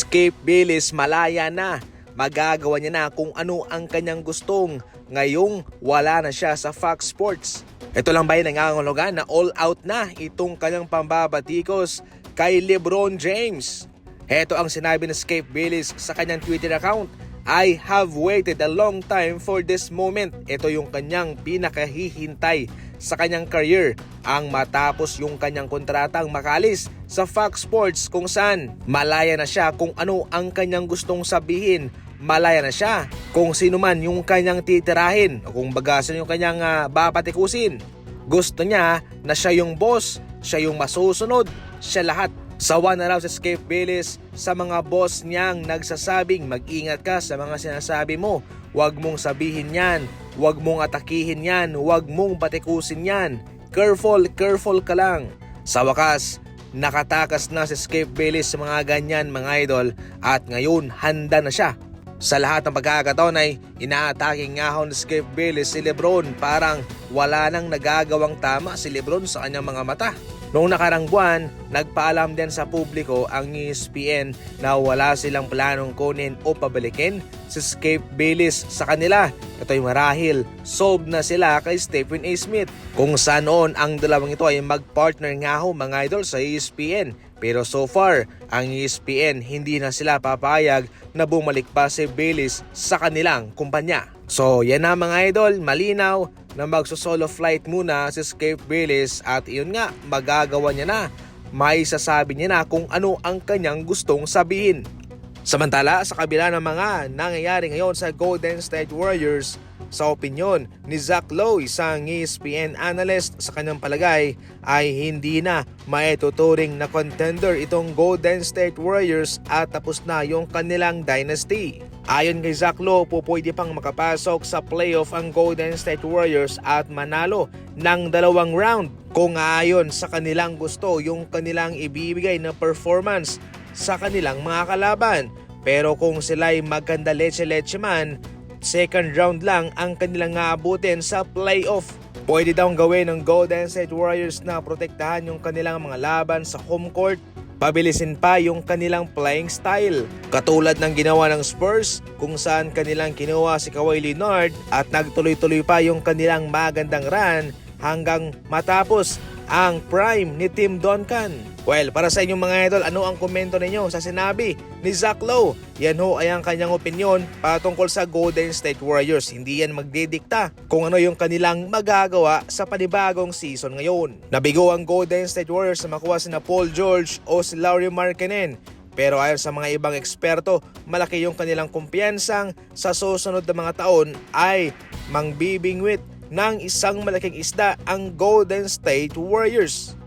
Skip Bayless malaya na. Magagawa niya na kung ano ang kanyang gustong ngayong wala na siya sa Fox Sports. Ito lang ba yung nangangulugan na all out na itong kanyang pambabatikos kay Lebron James? Heto ang sinabi ng Skip Bayless sa kanyang Twitter account. I have waited a long time for this moment. Ito yung kanyang pinakahihintay sa kanyang career ang matapos yung kanyang kontratang makalis sa Fox Sports kung saan malaya na siya kung ano ang kanyang gustong sabihin malaya na siya kung sino man yung kanyang titirahin o kung bagasan yung kanyang uh, babatikusin. Gusto niya na siya yung boss, siya yung masusunod, siya lahat. Sawa na raw si Skip Bayless sa mga boss niyang nagsasabing mag-ingat ka sa mga sinasabi mo. Huwag mong sabihin yan, huwag mong atakihin yan, huwag mong batikusin yan. Careful, careful ka lang. Sa wakas, nakatakas na si Skip Bayless sa mga ganyan mga idol at ngayon handa na siya sa lahat ng pagkakataon ay inaatake nga ho ni Skip Bayless si Lebron parang wala nang nagagawang tama si Lebron sa kanyang mga mata. Noong nakarang buwan, nagpaalam din sa publiko ang ESPN na wala silang planong kunin o pabalikin si Skip Bayless sa kanila. Ito'y marahil, solved na sila kay Stephen A. Smith kung saan noon ang dalawang ito ay magpartner nga ho mga idol sa ESPN. Pero so far, ang ESPN hindi na sila papayag na bumalik pa si Bayless sa kanilang kumpanya. So yan na mga idol, malinaw na magso-solo flight muna si Skip Bayless at iyon nga, magagawa niya na. May sasabi niya na kung ano ang kanyang gustong sabihin. Samantala, sa kabila ng mga nangyayari ngayon sa Golden State Warriors, sa opinyon ni Zach Lowe, isang ESPN analyst sa kanyang palagay, ay hindi na maituturing na contender itong Golden State Warriors at tapos na yung kanilang dynasty. Ayon kay Zach Lowe, po pwede pang makapasok sa playoff ang Golden State Warriors at manalo ng dalawang round kung ayon sa kanilang gusto yung kanilang ibibigay na performance sa kanilang mga kalaban. Pero kung sila'y maganda leche-leche man, second round lang ang kanilang aabutin sa playoff. Pwede daw gawin ng Golden State Warriors na protektahan yung kanilang mga laban sa home court Pabilisin pa yung kanilang playing style. Katulad ng ginawa ng Spurs kung saan kanilang kinuha si Kawhi Leonard at nagtuloy-tuloy pa yung kanilang magandang run hanggang matapos ang prime ni Tim Duncan. Well, para sa inyong mga idol, ano ang komento ninyo sa sinabi ni Zach Lowe? Yan ho ay ang kanyang opinion patungkol sa Golden State Warriors. Hindi yan magdidikta kung ano yung kanilang magagawa sa panibagong season ngayon. Nabigo ang Golden State Warriors na makuha si na Paul George o si Laurie Markkinen. Pero ayon sa mga ibang eksperto, malaki yung kanilang kumpiyansang sa susunod na mga taon ay mangbibingwit ng isang malaking isda ang Golden State Warriors.